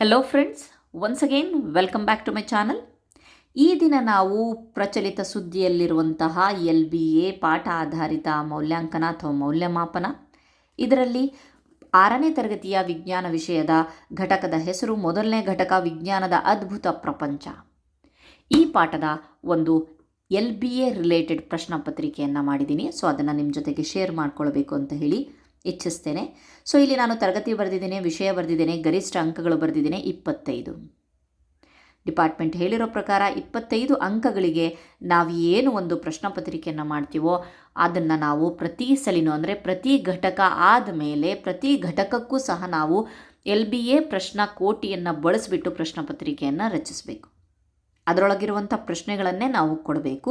Hello friends once again welcome back to my channel ಈ ದಿನ ನಾವು ಪ್ರಚಲಿತ ಸುದ್ದಿಯಲ್ಲಿರುವಂತಹ ಎಲ್ ಬಿ ಎ ಪಾಠ ಆಧಾರಿತ ಮೌಲ್ಯಾಂಕನ ಅಥವಾ ಮೌಲ್ಯಮಾಪನ. ಇದರಲ್ಲಿ ಆರನೇ ತರಗತಿಯ ವಿಜ್ಞಾನ ವಿಷಯದ ಘಟಕದ ಹೆಸರು, ಮೊದಲನೇ ಘಟಕ ವಿಜ್ಞಾನದ ಅದ್ಭುತ ಪ್ರಪಂಚ. ಈ ಪಾಠದ ಒಂದು ಎಲ್ ಬಿ ಎ ರಿಲೇಟೆಡ್ ಪ್ರಶ್ನೆ ಪತ್ರಿಕೆಯನ್ನು ಮಾಡಿದ್ದೀನಿ. ಸೊ ಅದನ್ನು ನಿಮ್ಮ ಜೊತೆಗೆ ಶೇರ್ ಮಾಡ್ಕೊಳ್ಬೇಕು ಅಂತ ಹೇಳಿ ಇಚ್ಛಿಸ್ತೇನೆ. ಸೊ ಇಲ್ಲಿ ನಾನು ತರಗತಿ ಬರೆದಿದ್ದೇನೆ, ವಿಷಯ ಬರೆದಿದ್ದೇನೆ, ಗರಿಷ್ಠ ಅಂಕಗಳು ಬರೆದಿದ್ದೇನೆ, ಇಪ್ಪತ್ತೈದು. ಡಿಪಾರ್ಟ್ಮೆಂಟ್ ಹೇಳಿರೋ ಪ್ರಕಾರ ಇಪ್ಪತ್ತೈದು ಅಂಕಗಳಿಗೆ ನಾವು ಏನು ಒಂದು ಪ್ರಶ್ನೆ ಪತ್ರಿಕೆಯನ್ನು ಮಾಡ್ತೀವೋ ಅದನ್ನು ನಾವು ಪ್ರತಿ ಸಲಿನೂ ಅಂದರೆ ಪ್ರತಿ ಘಟಕ ಆದ ಮೇಲೆ ಪ್ರತಿ ಘಟಕಕ್ಕೂ ಸಹ ನಾವು ಎಲ್ ಬಿ ಎ ಪ್ರಶ್ನಾ ಕೋಟಿಯನ್ನು ಬಳಸಿಬಿಟ್ಟು ಪ್ರಶ್ನೆ ಪತ್ರಿಕೆಯನ್ನು ರಚಿಸಬೇಕು. ಅದರೊಳಗಿರುವಂಥ ಪ್ರಶ್ನೆಗಳನ್ನೇ ನಾವು ಕೊಡಬೇಕು.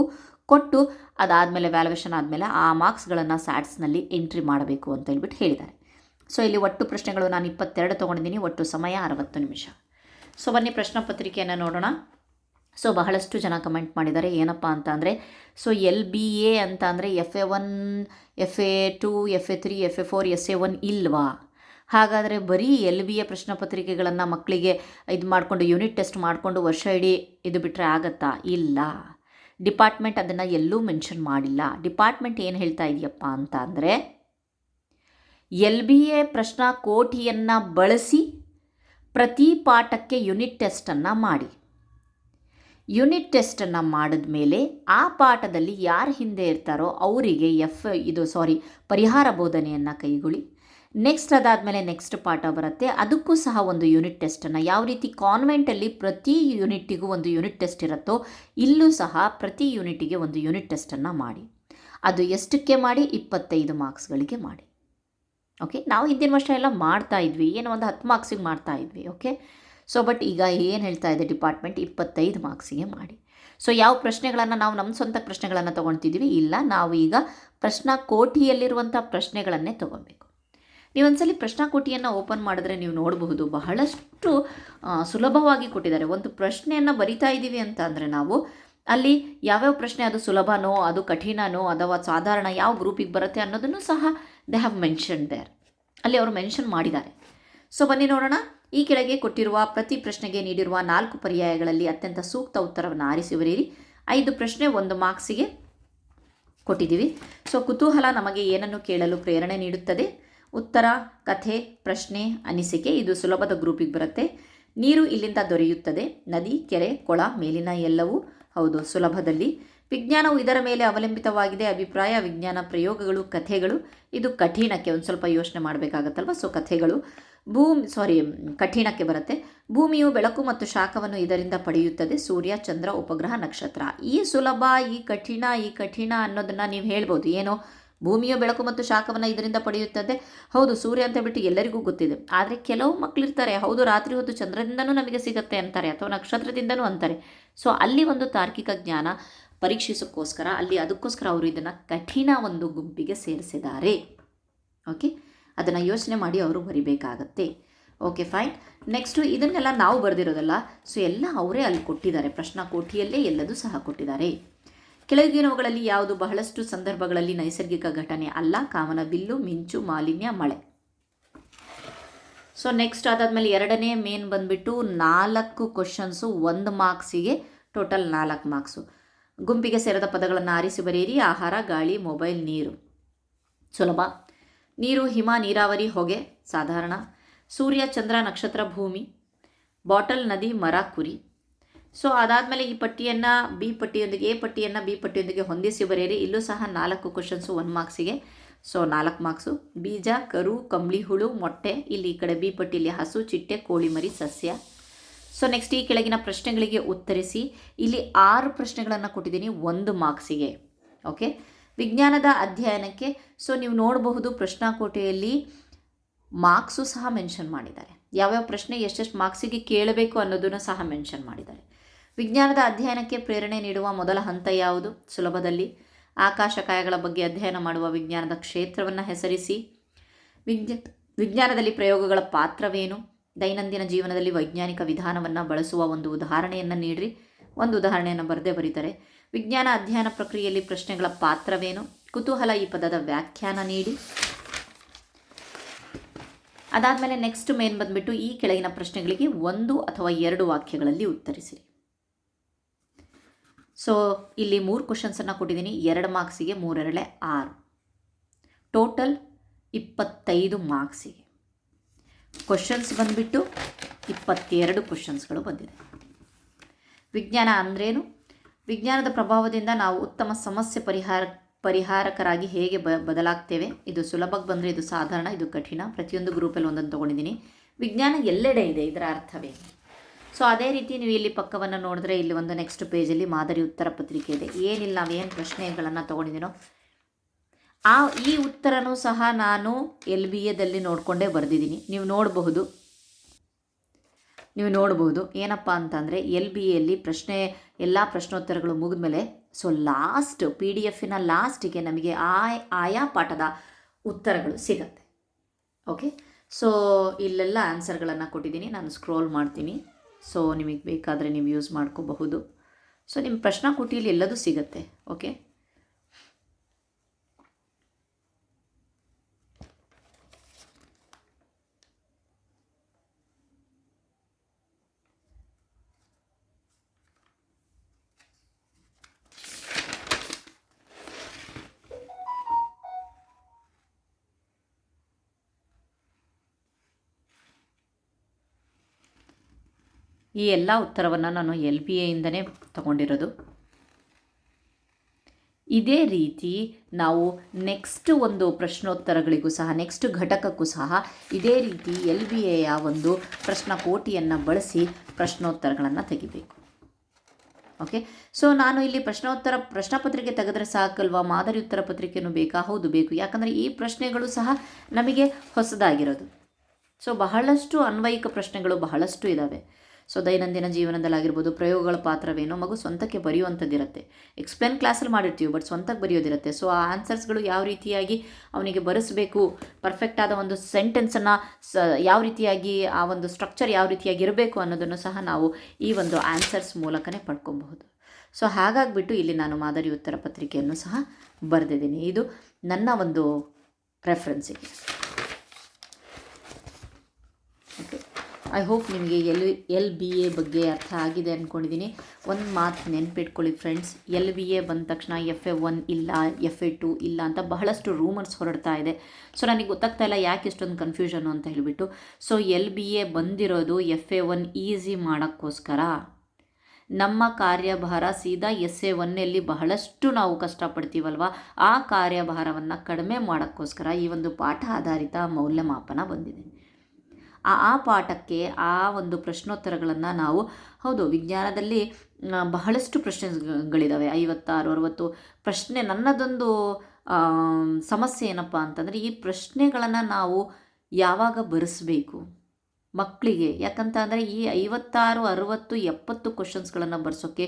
ಕೊಟ್ಟು ಅದಾದಮೇಲೆ ವ್ಯಾಲ್ಯೂಷನ್ ಆದಮೇಲೆ ಆ ಮಾರ್ಕ್ಸ್ಗಳನ್ನು ಸ್ಯಾಟ್ಸ್ನಲ್ಲಿ ಎಂಟ್ರಿ ಮಾಡಬೇಕು ಅಂತ ಹೇಳ್ಬಿಟ್ಟು ಹೇಳಿದ್ದಾರೆ. ಸೊ ಇಲ್ಲಿ ಒಟ್ಟು ಪ್ರಶ್ನೆಗಳು ನಾನು ಇಪ್ಪತ್ತೆರಡು ತೊಗೊಂಡಿದ್ದೀನಿ, ಒಟ್ಟು ಸಮಯ ಅರವತ್ತು ನಿಮಿಷ. ಸೊ ಬನ್ನಿ ಪ್ರಶ್ನೆ ಪತ್ರಿಕೆಯನ್ನು ನೋಡೋಣ. ಸೊ ಬಹಳಷ್ಟು ಜನ ಕಮೆಂಟ್ ಮಾಡಿದ್ದಾರೆ, ಏನಪ್ಪ ಅಂತ ಅಂದರೆ ಸೊ ಎಲ್ ಬಿ ಎ ಅಂತ ಅಂದರೆ F A one F A two F A three F A four S A one ಇಲ್ವಾ? ಹಾಗಾದರೆ ಬರೀ ಎಲ್ ಬಿ ಎ ಪ್ರಶ್ನೆ ಪತ್ರಿಕೆಗಳನ್ನು ಮಕ್ಕಳಿಗೆ ಇದು ಮಾಡಿಕೊಂಡು ಯೂನಿಟ್ ಟೆಸ್ಟ್ ಮಾಡಿಕೊಂಡು ವರ್ಷ ಇಡೀ ಇದು ಬಿಟ್ಟರೆ ಆಗತ್ತಾ? ಇಲ್ಲ. ಡಿಪಾರ್ಟ್ಮೆಂಟ್ ಅದನ್ನು ಎಲ್ಲೂ ಮೆನ್ಷನ್ ಮಾಡಿಲ್ಲ. ಡಿಪಾರ್ಟ್ಮೆಂಟ್ ಏನು ಹೇಳ್ತಾ ಇದೆಯಪ್ಪ ಅಂತ ಅಂದರೆ, ಎಲ್ ಬಿ ಎ ಪ್ರಶ್ನಾ ಕೋಟಿಯನ್ನು ಬಳಸಿ ಪ್ರತಿ ಪಾಠಕ್ಕೆ ಯೂನಿಟ್ ಟೆಸ್ಟನ್ನು ಮಾಡಿ. ಯೂನಿಟ್ ಟೆಸ್ಟನ್ನು ಮಾಡಿದ ಮೇಲೆ ಆ ಪಾಠದಲ್ಲಿ ಯಾರು ಹಿಂದೆ ಇರ್ತಾರೋ ಅವರಿಗೆ ಎಫ್ ಇದು, ಸಾರಿ, ಪರಿಹಾರ ಬೋಧನೆಯನ್ನು ಕೈಗೊಳ್ಳಿ. ನೆಕ್ಸ್ಟ್ ಅದಾದಮೇಲೆ ನೆಕ್ಸ್ಟ್ ಪಾಠ ಬರುತ್ತೆ. ಅದಕ್ಕೂ ಸಹ ಒಂದು ಯೂನಿಟ್ ಟೆಸ್ಟನ್ನು ಯಾವ ರೀತಿ ಕಾನ್ವೆಂಟಲ್ಲಿ ಪ್ರತಿ ಯೂನಿಟ್ಟಿಗೂ ಒಂದು ಯೂನಿಟ್ ಟೆಸ್ಟ್ ಇರುತ್ತೋ, ಇಲ್ಲೂ ಸಹ ಪ್ರತಿ ಯೂನಿಟಿಗೆ ಒಂದು ಯೂನಿಟ್ ಟೆಸ್ಟನ್ನು ಮಾಡಿ. ಅದು ಎಷ್ಟಕ್ಕೆ ಮಾಡಿ? ಇಪ್ಪತ್ತೈದು ಮಾರ್ಕ್ಸ್ಗಳಿಗೆ ಮಾಡಿ. ಓಕೆ ನಾವು ಹಿಂದಿನ ವರ್ಷ ಎಲ್ಲ ಮಾಡ್ತಾ ಇದ್ವಿ. ಏನೋ ಒಂದು ಹತ್ತು ಮಾರ್ಕ್ಸಿಗೆ ಮಾಡ್ತಾ ಇದ್ವಿ. ಓಕೆ ಸೊ ಬಟ್ ಈಗ ಏನು ಹೇಳ್ತಾ ಇದೆ ಡಿಪಾರ್ಟ್ಮೆಂಟ್ ಇಪ್ಪತ್ತೈದು ಮಾರ್ಕ್ಸಿಗೆ ಮಾಡಿ. ಸೊ ಯಾವ ಪ್ರಶ್ನೆಗಳನ್ನು ನಾವು ನಮ್ಮ ಸ್ವಂತ ಪ್ರಶ್ನೆಗಳನ್ನು ತೊಗೊಳ್ತಿದ್ವಿ ಇಲ್ಲ ನಾವು ಈಗ ಪ್ರಶ್ನಾ ಕೋಟಿಯಲ್ಲಿರುವಂಥ ಪ್ರಶ್ನೆಗಳನ್ನೇ ತೊಗೊಬೇಕು. ನೀವೊಂದ್ಸಲಿ ಪ್ರಶ್ನಾಕೋಟಿಯನ್ನು ಓಪನ್ ಮಾಡಿದ್ರೆ ನೀವು ನೋಡಬಹುದು. ಬಹಳಷ್ಟು ಸುಲಭವಾಗಿ ಕೊಟ್ಟಿದ್ದಾರೆ. ಒಂದು ಪ್ರಶ್ನೆಯನ್ನು ಬರಿತಾ ಇದ್ದೀವಿ ಅಂತ ಅಂದರೆ ನಾವು, ಅಲ್ಲಿ ಯಾವ್ಯಾವ ಪ್ರಶ್ನೆ ಅದು ಸುಲಭನೋ, ಅದು ಕಠಿಣನೋ, ಅಥವಾ ಸಾಧಾರಣ ಯಾವ ಗ್ರೂಪಿಗೆ ಬರುತ್ತೆ ಅನ್ನೋದನ್ನು ಸಹ ದೇ ಹ್ಯಾವ್ ಮೆನ್ಷನ್ ದೇರ್ ಅಲ್ಲಿ ಅವರು ಮೆನ್ಷನ್ ಮಾಡಿದ್ದಾರೆ. ಸೊ ಬನ್ನಿ ನೋಡೋಣ. ಈ ಕೆಳಗೆ ಕೊಟ್ಟಿರುವ ಪ್ರತಿ ಪ್ರಶ್ನೆಗೆ ನೀಡಿರುವ ನಾಲ್ಕು ಪರ್ಯಾಯಗಳಲ್ಲಿ ಅತ್ಯಂತ ಸೂಕ್ತ ಉತ್ತರವನ್ನು ಆರಿಸಿ ಬರೀರಿ ಐದು ಪ್ರಶ್ನೆ, ಒಂದು ಮಾರ್ಕ್ಸಿಗೆ ಕೊಟ್ಟಿದ್ದೀವಿ. ಸೊ ಕುತೂಹಲ ನಮಗೆ ಏನನ್ನು ಕೇಳಲು ಪ್ರೇರಣೆ ನೀಡುತ್ತದೆ? ಉತ್ತರ, ಕಥೆ, ಪ್ರಶ್ನೆ, ಅನಿಸಿಕೆ ಇದು ಸುಲಭದ ಗ್ರೂಪಿಗೆ ಬರುತ್ತೆ. ನೀರು ಇಲ್ಲಿಂದ ದೊರೆಯುತ್ತದೆ. ನದಿ, ಕೆರೆ, ಕೊಳ, ಮೇಲಿನ ಎಲ್ಲವೂ ಹೌದು, ಸುಲಭದಲ್ಲಿ. ವಿಜ್ಞಾನವು ಇದರ ಮೇಲೆ ಅವಲಂಬಿತವಾಗಿದೆ. ಅಭಿಪ್ರಾಯ, ವಿಜ್ಞಾನ ಪ್ರಯೋಗಗಳು, ಕಥೆಗಳು. ಇದು ಕಠಿಣಕ್ಕೆ ಒಂದು ಸ್ವಲ್ಪ ಯೋಚನೆ ಮಾಡಬೇಕಾಗತ್ತಲ್ವ? ಸೊ ಕಥೆಗಳು. ಭೂಮಿ ಸಾರಿ ಕಠಿಣಕ್ಕೆ ಬರುತ್ತೆ. ಭೂಮಿಯು ಬೆಳಕು ಮತ್ತು ಶಾಖವನ್ನು ಇದರಿಂದ ಪಡೆಯುತ್ತದೆ. ಸೂರ್ಯ, ಚಂದ್ರ, ಉಪಗ್ರಹ, ನಕ್ಷತ್ರ. ಈ ಸುಲಭ, ಈ ಕಠಿಣ ಈ ಕಠಿಣ ಅನ್ನೋದನ್ನು ನೀವು ಹೇಳ್ಬೋದು. ಏನೋ ಭೂಮಿಯ ಬೆಳಕು ಮತ್ತು ಶಾಖವನ್ನು ಇದರಿಂದ ಪಡೆಯುತ್ತದೆ. ಹೌದು, ಸೂರ್ಯ ಅಂತ ಬಿಟ್ಟು ಎಲ್ಲರಿಗೂ ಗೊತ್ತಿದೆ. ಆದರೆ ಕೆಲವು ಮಕ್ಕಳಿರ್ತಾರೆ ಹೌದು, ರಾತ್ರಿ ಹೊತ್ತು ಚಂದ್ರದಿಂದನೂ ನಮಗೆ ಸಿಗುತ್ತೆ ಅಂತಾರೆ, ಅಥವಾ ನಕ್ಷತ್ರದಿಂದನೂ ಅಂತಾರೆ. ಸೊ ಅಲ್ಲಿ ಒಂದು ತಾರ್ಕಿಕ ಜ್ಞಾನ ಪರೀಕ್ಷಿಸೋಕ್ಕೋಸ್ಕರ, ಅಲ್ಲಿ ಅದಕ್ಕೋಸ್ಕರ ಅವರು ಇದನ್ನು ಕಠಿಣ ಒಂದು ಗುಂಪಿಗೆ ಸೇರಿಸಿದ್ದಾರೆ. ಓಕೆ ಅದನ್ನು ಯೋಚನೆ ಮಾಡಿ ಅವರು ಬರಿಬೇಕಾಗತ್ತೆ. ಓಕೆ ಫೈನ್ ನೆಕ್ಸ್ಟು ಇದನ್ನೆಲ್ಲ ನಾವು ಬರೆದಿರೋದಲ್ಲ. ಸೊ ಎಲ್ಲ ಅವರೇ ಅಲ್ಲಿ ಕೊಟ್ಟಿದ್ದಾರೆ. ಪ್ರಶ್ನಾ ಕೋಟಿಯಲ್ಲೇ ಎಲ್ಲದೂ ಸಹ ಕೊಟ್ಟಿದ್ದಾರೆ. ಕೆಳಗಿನವುಗಳಲ್ಲಿ ಯಾವುದು ಬಹಳಷ್ಟು ಸಂದರ್ಭಗಳಲ್ಲಿ ನೈಸರ್ಗಿಕ ಘಟನೆ ಅಲ್ಲ. ಕಾಮನ ಬಿಲ್ಲು, ಮಿಂಚು, ಮಾಲಿನ್ಯ, ಮಳೆ. ಸೊ ನೆಕ್ಸ್ಟ್ ಅದಾದಮೇಲೆ ಎರಡನೇ ಮೇನ್ ಬಂದುಬಿಟ್ಟು ನಾಲ್ಕು ಕ್ವಶನ್ಸು ಒಂದು ಮಾರ್ಕ್ಸಿಗೆ ಟೋಟಲ್ ನಾಲ್ಕು ಮಾರ್ಕ್ಸು ಗುಂಪಿಗೆ ಸೇರದ ಪದಗಳನ್ನು ಆರಿಸಿ ಬರೆಯಿರಿ. ಆಹಾರ, ಗಾಳಿ ಮೊಬೈಲ್ ನೀರು. ಸುಲಭ. ನೀರು, ಹಿಮ, ನೀರಾವರಿ, ಹೊಗೆ, ಸಾಧಾರಣ. ಸೂರ್ಯ, ಚಂದ್ರ, ನಕ್ಷತ್ರ, ಭೂಮಿ. ಬಾಟಲ್, ನದಿ, ಮರ, ಕುರಿ. ಸೊ ಅದಾದಮೇಲೆ ಈ ಪಟ್ಟಿಯನ್ನು ಬಿ ಪಟ್ಟಿಯೊಂದಿಗೆ ಎ ಪಟ್ಟಿಯನ್ನು ಬಿ ಪಟ್ಟಿಯೊಂದಿಗೆ ಹೊಂದಿಸಿ ಬರೆಯಿರಿ. ಇಲ್ಲೂ ಸಹ ನಾಲ್ಕು ಕ್ವಶನ್ಸು ಒನ್ ಮಾರ್ಕ್ಸಿಗೆ ಸೊ ನಾಲ್ಕು ಮಾರ್ಕ್ಸು ಬೀಜ, ಕರು, ಕಂಬಳಿ, ಹುಳು, ಮೊಟ್ಟೆ, ಇಲ್ಲಿ ಈ ಕಡೆ ಬಿ ಪಟ್ಟಿಯಲ್ಲಿ ಹಸು, ಚಿಟ್ಟೆ, ಕೋಳಿ, ಮರಿ, ಸಸ್ಯ. ಸೊ ನೆಕ್ಸ್ಟ್ ಈ ಕೆಳಗಿನ ಪ್ರಶ್ನೆಗಳಿಗೆ ಉತ್ತರಿಸಿ. ಇಲ್ಲಿ ಆರು ಪ್ರಶ್ನೆಗಳನ್ನು ಕೊಟ್ಟಿದ್ದೀನಿ ಒಂದು ಮಾರ್ಕ್ಸಿಗೆ ಓಕೆ ವಿಜ್ಞಾನದ ಅಧ್ಯಯನಕ್ಕೆ ಸೊ ನೀವು ನೋಡಬಹುದು ಪ್ರಶ್ನಾಕೋಟೆಯಲ್ಲಿ ಮಾರ್ಕ್ಸು ಸಹ ಮೆನ್ಷನ್ ಮಾಡಿದ್ದಾರೆ. ಯಾವ್ಯಾವ ಪ್ರಶ್ನೆ ಎಷ್ಟೆಷ್ಟು ಮಾರ್ಕ್ಸಿಗೆ ಕೇಳಬೇಕು ಅನ್ನೋದನ್ನು ಸಹ ಮೆನ್ಷನ್ ಮಾಡಿದ್ದಾರೆ. ವಿಜ್ಞಾನದ ಅಧ್ಯಯನಕ್ಕೆ ಪ್ರೇರಣೆ ನೀಡುವ ಮೊದಲ ಹಂತ ಯಾವುದು? ಸುಲಭದಲ್ಲಿ. ಆಕಾಶಕಾಯಗಳ ಬಗ್ಗೆ ಅಧ್ಯಯನ ಮಾಡುವ ವಿಜ್ಞಾನದ ಕ್ಷೇತ್ರವನ್ನು ಹೆಸರಿಸಿ. ವಿಜ್ಞ, ವಿಜ್ಞಾನದಲ್ಲಿ ಪ್ರಯೋಗಗಳ ಪಾತ್ರವೇನು? ದೈನಂದಿನ ಜೀವನದಲ್ಲಿ ವೈಜ್ಞಾನಿಕ ವಿಧಾನವನ್ನು ಬಳಸುವ ಒಂದು ಉದಾಹರಣೆಯನ್ನು ನೀಡಿರಿ. ಒಂದು ಉದಾಹರಣೆಯನ್ನು ಬರದೇ ಬರೀತಾರೆ. ವಿಜ್ಞಾನ ಅಧ್ಯಯನ ಪ್ರಕ್ರಿಯೆಯಲ್ಲಿ ಪ್ರಶ್ನೆಗಳ ಪಾತ್ರವೇನು? ಕುತೂಹಲ ಈ ಪದದ ವ್ಯಾಖ್ಯಾನ ನೀಡಿ. ಅದಾದಮೇಲೆ ನೆಕ್ಸ್ಟ್ ಮೇನ್ ಬಂದುಬಿಟ್ಟು ಈ ಕೆಳಗಿನ ಪ್ರಶ್ನೆಗಳಿಗೆ ಒಂದು ಅಥವಾ ಎರಡು ವಾಕ್ಯಗಳಲ್ಲಿ ಉತ್ತರಿಸಿರಿ. ಸೊ ಇಲ್ಲಿ ಮೂರು ಕ್ವಶನ್ಸನ್ನು ಕೊಟ್ಟಿದ್ದೀನಿ ಎರಡು ಮಾರ್ಕ್ಸಿಗೆ ಮೂರೆರಳೆ ಆರು. ಟೋಟಲ್ ಇಪ್ಪತ್ತೈದು ಮಾರ್ಕ್ಸಿಗೆ ಕ್ವಶನ್ಸ್ ಬಂದುಬಿಟ್ಟು ಇಪ್ಪತ್ತೆರಡು ಕ್ವಶನ್ಸ್ಗಳು ಬಂದಿದೆ. ವಿಜ್ಞಾನ ಅಂದ್ರೇನು? ವಿಜ್ಞಾನದ ಪ್ರಭಾವದಿಂದ ನಾವು ಉತ್ತಮ ಸಮಸ್ಯೆ ಪರಿಹಾರ, ಪರಿಹಾರಕರಾಗಿ ಹೇಗೆ ಬ, ಬದಲಾಗ್ತೇವೆ? ಇದು ಸುಲಭಕ್ಕೆ ಬಂದರೆ ಇದು ಸಾಧಾರಣ, ಇದು ಕಠಿಣ. ಪ್ರತಿಯೊಂದು ಗ್ರೂಪಲ್ಲಿ ಒಂದೊಂದು ತೊಗೊಂಡಿದ್ದೀನಿ ವಿಜ್ಞಾನ ಎಲ್ಲೆಡೆ ಇದೆ, ಇದರ ಅರ್ಥವೇ ಸೊ ಅದೇ ರೀತಿ ನೀವು ಇಲ್ಲಿ ಪಕ್ಕವನ್ನು ನೋಡಿದ್ರೆ ಇಲ್ಲಿ ಒಂದು ನೆಕ್ಸ್ಟ್ ಪೇಜಲ್ಲಿ ಮಾದರಿ ಉತ್ತರ ಪತ್ರಿಕೆ ಇದೆ. ಏನಿಲ್ಲ, ನಾವೇನು ಪ್ರಶ್ನೆಗಳನ್ನು ತೊಗೊಂಡಿದ್ದೀನೋ? ಆ, ಈ ಉತ್ತರನೂ ಸಹ ನಾನು ಎಲ್ ಬಿ ಎದಲ್ಲಿ ನೋಡಿಕೊಂಡೇ ಬರೆದಿದ್ದೀನಿ. ನೀವು ನೋಡಬಹುದು. ನೀವು ನೋಡಬಹುದು. ಏನಪ್ಪ ಅಂತಂದರೆ ಎಲ್ ಬಿ ಎಲ್ಲಿ ಪ್ರಶ್ನೆ, ಎಲ್ಲ ಪ್ರಶ್ನೋತ್ತರಗಳು ಮುಗಿದ್ಮೇಲೆ ಸೊ ಲಾಸ್ಟ್ ಪಿ ಡಿ ಎಫಿನ ಲಾಸ್ಟಿಗೆ ನಮಗೆ ಆ, ಆಯಾ ಪಾಠದ ಉತ್ತರಗಳು ಸಿಗತ್ತೆ. ಓಕೆ ಸೊ ಇಲ್ಲೆಲ್ಲ ಆನ್ಸರ್ಗಳನ್ನು ಕೊಟ್ಟಿದ್ದೀನಿ. ನಾನು ಸ್ಕ್ರೋಲ್ ಮಾಡ್ತೀನಿ. ಸೊ ನಿಮಗೆ ಬೇಕಾದರೆ ನೀವು ಯೂಸ್ ಮಾಡ್ಕೋಬಹುದು. ಸೊ ನಿಮ್ಮ ಪ್ರಶ್ನಾ ಕುಟಿಯಲ್ಲಿ ಎಲ್ಲದೂ ಸಿಗುತ್ತೆ ಓಕೆ ಈ ಎಲ್ಲ ಉತ್ತರವನ್ನು ನಾನು ಎಲ್ ಪಿ ಎಯಿಂದನೇ ತಗೊಂಡಿರೋದು. ಇದೇ ರೀತಿ ನಾವು ನೆಕ್ಸ್ಟ್ ಒಂದು ಪ್ರಶ್ನೋತ್ತರಗಳಿಗೂ ಸಹ ನೆಕ್ಸ್ಟ್ ಘಟಕಕ್ಕೂ ಸಹ ಇದೇ ರೀತಿ ಎಲ್ ಬಿ ಎಯ ಒಂದು ಪ್ರಶ್ನಕೋಟಿಯನ್ನು ಬಳಸಿ ಪ್ರಶ್ನೋತ್ತರಗಳನ್ನು ತೆಗಿಬೇಕು. ಓಕೆ ಸೊ ನಾನು ಇಲ್ಲಿ ಪ್ರಶ್ನೋತ್ತರ ಪ್ರಶ್ನಪತ್ರಿಕೆ ತೆಗೆದ್ರೆ ಸಾಕಲ್ವಾ? ಮಾದರಿ ಉತ್ತರ ಪತ್ರಿಕೆಯೂ ಬೇಕಾ? ಹೌದು, ಬೇಕು. ಯಾಕಂದರೆ ಈ ಪ್ರಶ್ನೆಗಳು ಸಹ ನಮಗೆ ಹೊಸದಾಗಿರೋದು. ಸೊ ಬಹಳಷ್ಟು ಅನ್ವಯಿಕ ಪ್ರಶ್ನೆಗಳು ಬಹಳಷ್ಟು ಇದ್ದಾವೆ ಸೊ ದೈನಂದಿನ ಜೀವನದಲ್ಲಾಗಿರ್ಬೋದು, ಪ್ರಯೋಗಗಳ ಪಾತ್ರವೇನೋ ಮಗು ಸ್ವಂತಕ್ಕೆ ಬರೆಯುವಂಥದ್ದಿರುತ್ತೆ. ಎಕ್ಸ್ಪ್ಲೇನ್ ಕ್ಲಾಸಲ್ಲಿ ಮಾಡಿರ್ತೀವಿ ಬಟ್ ಸ್ವಂತಕ್ಕೆ ಬರೆಯೋದಿರುತ್ತೆ. ಸೊ ಆ ಆನ್ಸರ್ಸ್ಗಳು ಯಾವ ರೀತಿಯಾಗಿ ಅವನಿಗೆ ಬರೆಸಬೇಕು ಪರ್ಫೆಕ್ಟ್ ಆದ ಒಂದು ಸೆಂಟೆನ್ಸನ್ನು ಸ ಯಾವ ರೀತಿಯಾಗಿ, ಆ ಒಂದು ಸ್ಟ್ರಕ್ಚರ್ ಯಾವ ರೀತಿಯಾಗಿ ಇರಬೇಕು ಅನ್ನೋದನ್ನು ಸಹ ನಾವು ಈ ಒಂದು ಆನ್ಸರ್ಸ್ ಮೂಲಕನೇ ಪಡ್ಕೊಬಹುದು. ಸೊ ಹಾಗಾಗಿಬಿಟ್ಟು ಇಲ್ಲಿ ನಾನು ಮಾದರಿ ಉತ್ತರ ಪತ್ರಿಕೆಯನ್ನು ಸಹ ಬರೆದಿದ್ದೀನಿ. ಇದು ನನ್ನ ಒಂದು ಪ್ರೆಫರೆನ್ಸಿಗೆ ಓಕೆ ಐ ಹೋಪ್ ನಿಮಗೆ ಎಲ್ ಎಲ್ ಬಿ ಎ ಬಗ್ಗೆ ಅರ್ಥ ಆಗಿದೆ ಅಂದ್ಕೊಂಡಿದ್ದೀನಿ ಒಂದು ಮಾತು ನೆನ್ಪಿಟ್ಕೊಳ್ಳಿ ಫ್ರೆಂಡ್ಸ್ ಎಲ್ ಬಿ ಎ ಬಂದ ತಕ್ಷಣ ಎಫ್ ಎ ಒನ್ ಇಲ್ಲ ಎಫ್ ಎ ಟು ಇಲ್ಲ ಅಂತ ಬಹಳಷ್ಟು ರೂಮರ್ಸ್ ಹೊರಡ್ತಾ ಇದೆ. ಸೊ ನನಗೆ ಗೊತ್ತಾಗ್ತಾ ಇಲ್ಲ ಯಾಕೆ ಇಷ್ಟೊಂದು ಕನ್ಫ್ಯೂಷನು ಅಂತ ಹೇಳಿಬಿಟ್ಟು. ಸೊ ಎಲ್ ಬಿ ಎ ಬಂದಿರೋದು ಎಫ್ ಎ ಒನ್ ಈಸಿ ಮಾಡೋಕ್ಕೋಸ್ಕರ. ನಮ್ಮ ಕಾರ್ಯಭಾರ ಸೀದಾ ಎಸ್ ಎ ಒನ್ನಲ್ಲಿ ಬಹಳಷ್ಟು ನಾವು ಕಷ್ಟಪಡ್ತೀವಲ್ವ? ಆ ಕಾರ್ಯಭಾರವನ್ನು ಕಡಿಮೆ ಮಾಡೋಕ್ಕೋಸ್ಕರ ಈ ಒಂದು ಪಾಠ ಆಧಾರಿತ ಮೌಲ್ಯಮಾಪನ ಬಂದಿದೆ. ಆ ಆ ಪಾಠಕ್ಕೆ ಆ ಒಂದು ಪ್ರಶ್ನೋತ್ತರಗಳನ್ನು ನಾವು, ಹೌದು, ವಿಜ್ಞಾನದಲ್ಲಿ ಬಹಳಷ್ಟು ಪ್ರಶ್ನೆಗಳಿದ್ದಾವೆ ಐವತ್ತಾರು, ಅರವತ್ತು. ಪ್ರಶ್ನೆ ನನ್ನದೊಂದು ಸಮಸ್ಯೆ ಏನಪ್ಪ ಅಂತಂದರೆ, ಈ ಪ್ರಶ್ನೆಗಳನ್ನು ನಾವು ಯಾವಾಗ ಬರೆಸಬೇಕು ಮಕ್ಕಳಿಗೆ ಯಾಕಂತ ಅಂದರೆ ಈ ಐವತ್ತಾರು, ಅರುವತ್ತು, ಎಪ್ಪತ್ತು ಕ್ವಶನ್ಸ್ಗಳನ್ನು ಬರ್ಸೋಕ್ಕೆ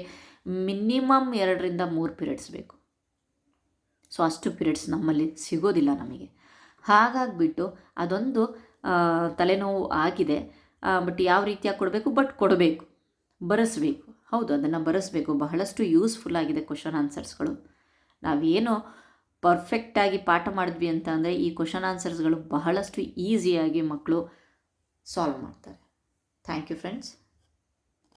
ಮಿನಿಮಮ್ ಎರಡರಿಂದ ಮೂರು ಪೀರಿಯಡ್ಸ್ ಬೇಕು. ಸೊ ಅಷ್ಟು ಪೀರಿಯಡ್ಸ್ ನಮ್ಮಲ್ಲಿ ಸಿಗೋದಿಲ್ಲ ನಮಗೆ. ಹಾಗಾಗಿಬಿಟ್ಟು ಅದೊಂದು ತಲೆನೋವು ಆಗಿದೆ. ಬಟ್ ಯಾವ ರೀತಿಯಾಗಿ ಕೊಡಬೇಕು? ಬಟ್ ಕೊಡಬೇಕು. ಬರೆಸ್ಬೇಕು. ಹೌದು, ಅದನ್ನು ಬರೆಸ್ಬೇಕು. ಬಹಳಷ್ಟು ಯೂಸ್ಫುಲ್ ಆಗಿದೆ ಕ್ವಶನ್ ಆನ್ಸರ್ಸ್ಗಳು ನಾವೇನು ಪರ್ಫೆಕ್ಟಾಗಿ ಪಾಠ ಮಾಡಿದ್ವಿ ಅಂತ ಅಂದರೆ ಈ ಕ್ವಶನ್ ಆನ್ಸರ್ಸ್ಗಳು ಬಹಳಷ್ಟು ಈಸಿಯಾಗಿ ಮಕ್ಕಳು ಸಾಲ್ವ್ ಮಾಡ್ತಾರೆ. Thank you friends